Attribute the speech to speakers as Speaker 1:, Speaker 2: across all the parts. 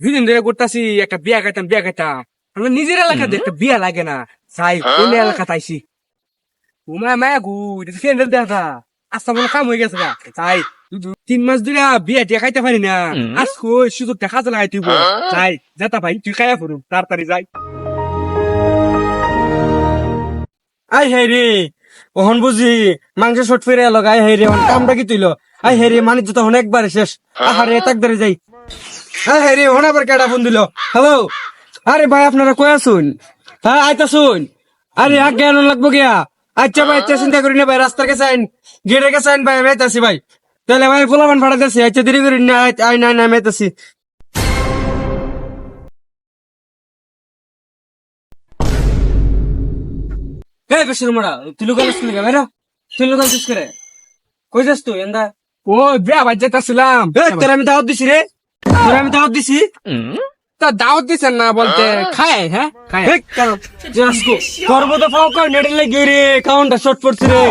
Speaker 1: দুদিন ধরে করতেছি একটা বিয়া খাইতাম বিয়া খাইতাম। আমরা নিজের এলাকাতে একটা বিয়া লাগে না। চাই কোন এলাকা তাইছি উমা মায়া গু ফ্রেন্ডের দেখা আস্তা মনে কাম হয়ে গেছে গা। তাই তিন মাস ধরে বিয়া টিয়া খাইতে পারি না। আজ কই সুযোগ দেখা লাগাই তুই তাই যেতা ভাই তুই খাইয়া পড়ু তাড়াতাড়ি যাই।
Speaker 2: আই হে রে ওহন বুঝি মাংস শট ফিরে এলো আই হে রে ওহন কামটা কি তুইলো? আই হে রে মানে তো তখন একবারে শেষ। আহারে তাক ধরে যাই। আই হে রে ওহন আবার কেডা ফোন দিল? ভাই, আপনারা কই আছুন? হ্যাঁ আইতা শুন লাগবো গিয়া। আচ্ছা ভাই আচ্ছা চিন্তা করি না ভাই, রাস্তার কাছে আইন। গেটের কাছে ভাই, আমি আইতাছি ভাই। তাহলে ভাই ভাড়া দিচ্ছি আচ্ছা দেরি করি না, আই না আমি আইতাছি। এই বেশি রুমড়া তুই লোকাল স্কুলে গা বেরো তুই লোকাল করে কই যাস তুই, এন্দা?
Speaker 1: ও বিয়া ভাই যেতেছিলাম।
Speaker 2: তোর আমি দাওয়াত দিছি রে। তোর আমি দাওয়াত দিছি।
Speaker 1: তা দাওয়াত দিছেন না বলতে খায় হ্যাঁ? খায়।
Speaker 2: জাসকো তোর মতো ফাও কই নেড়ে লাগি রে কাউন্টটা শর্ট পড়ছে রে।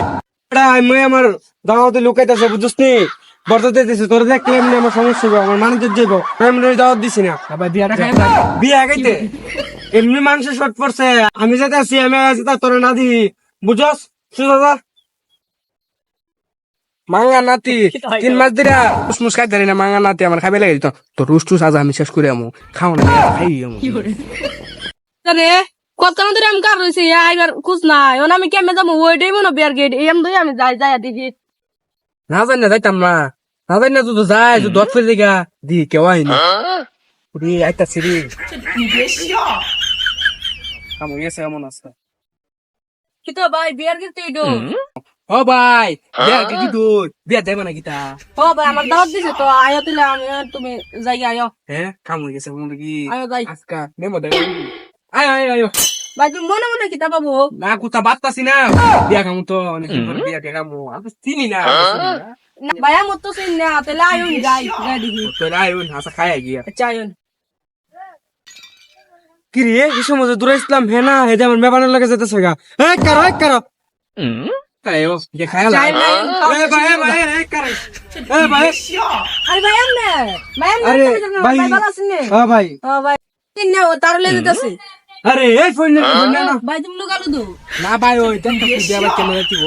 Speaker 2: এটা আমি আমার দাওয়াতে লুকাইতাছে বুঝছিস নি? বর্তাতে দিছে তোর দেখলে এমনি আমার সমস্যা হবে আমার মানুষ যাইব আমি দাওয়াত দিছি না।
Speaker 1: ভাই বিয়াটা খায়
Speaker 2: বিয়ে এমনি মাংস শর্ট পড়ছে আমি যাতে আছি আমি আছি তা তোর না দি বুঝছস? সুদাদা
Speaker 1: মাঙ্গা নাতি তিন মাস ধরে মুসমুস খাইতে পারি না মাঙ্গা নাতি আমার খাবে লাগে তো। তো রুস টুস আজ আমি শেষ করে আমু। খাও না খাই আমু।
Speaker 3: রে কতক্ষণ ধরে আমি কার রয়েছি আইবার খুঁজ নাই। ওন আমি কেমনে যাব? ওইটাই মনে বিয়ার গেট এম দুই আমি যাই যাই দেখি।
Speaker 1: না জানি না যাইতাম না। না জানি না তো যাই তুই দশ ফেলে দিগা দি কেউ আইনি। উড়ি আইতা সিরি কাম গেছে এমন আছে
Speaker 3: কিন্তু ভাই বিয়ার গেট তুই ডো
Speaker 1: ও ভাই বিয়া কি দুধ বিয়া যাইবা না গীতা
Speaker 3: ও ভাই আমার দাওয়াত দিছে তো আয়ো তুলে তুমি যাই আয়ো।
Speaker 1: হ্যাঁ কাম হয়ে গেছে মনে কি
Speaker 3: আয়ো যাই।
Speaker 1: আজকা নেমো দেখ। আয় আয় আয়।
Speaker 3: ভাই তুমি মনে মনে কিতা পাবো?
Speaker 1: না কুতা বাত্তাছি না। বিয়া কামু তো অনেক বিয়া টিয়া কামু আমি চিনি না
Speaker 3: না, ভাই আমার তো চিন না তাহলে আয়ো যাই দেখি।
Speaker 1: তোর আয়ুন হাসা খাই গিয়া।
Speaker 3: আচ্ছা আয়ো
Speaker 2: কি রে এই সময় দূরে ইসলাম হে না হে যে আমার মেবানের লাগে যেতেছে গা। এই কারও এই
Speaker 1: কারও। খাই
Speaker 3: যাই ভাই
Speaker 2: এ ভাই এ ভাই এই কারও এ ভাই
Speaker 3: আরে ভাই আমনে ভাই আমনে
Speaker 2: আরে, ভাই।
Speaker 3: ভালো আছেন নে
Speaker 2: ও ভাই
Speaker 3: ও ভাই চিন না ও তার লে দিতেছে
Speaker 2: আরে এই ফোন নে ফোন নে না
Speaker 3: ভাই তুমি লুকালো দো
Speaker 1: না ভাই ওই দেন তো বিয়া বাচ্চা মেরে দিব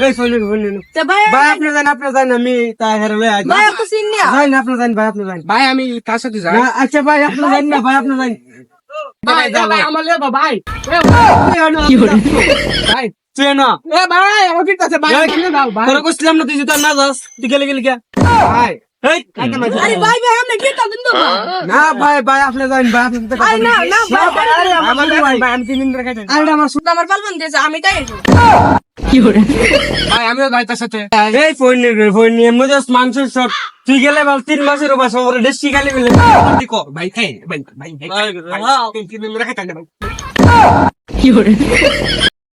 Speaker 2: এই ফোন নে ফোন নে
Speaker 3: তে ভাই
Speaker 2: ভাই আপনি জানেন আপনি জানেন আমি তাই হেরে লই আই
Speaker 3: ভাই তো চিন না
Speaker 2: ভাই না আপনি জানেন ভাই আপনি জানেন
Speaker 1: ভাই আমি তার সাথে যাই
Speaker 2: না আচ্ছা ভাই আপনি জানেন না ভাই আপনি জানেন
Speaker 1: ভাই ভাই আমার লেবা ভাই ভাই
Speaker 2: তুই না।
Speaker 1: এ ভাই আমার ঠিক আছে ভাই কিনে দাও ভাই
Speaker 2: তোরা কইছিলাম না তুই যদি না যাস তুই গেলে গেলে কে
Speaker 1: ভাই।
Speaker 2: এই
Speaker 3: আরে ভাই ভাই আমনে কি তা দিন দো
Speaker 2: না ভাই ভাই আপনি জানেন ভাই আপনি কথা
Speaker 3: আরে না না ভাই ভাই
Speaker 2: আরে
Speaker 1: আমার ভাই
Speaker 2: ভাই
Speaker 1: আমি তিন দিন ধরে খাইতে
Speaker 2: আরে আমার
Speaker 3: আমার পালবন দিয়েছে আমি তাই এসো
Speaker 1: ভাই আমিও যাই তার সাথে।
Speaker 2: এই ফোন নিয়ে ফোন নিয়ে জাস্ট মাংস শট তুই গেলে বাল তিন মাসের উপর সবরে দেশি গালি মিলে
Speaker 1: কো ভাই খাই ভাই ভাই ভাই
Speaker 2: ভাই,
Speaker 1: তিন দিন ধরে খাইতে ভাই।
Speaker 2: কি হরে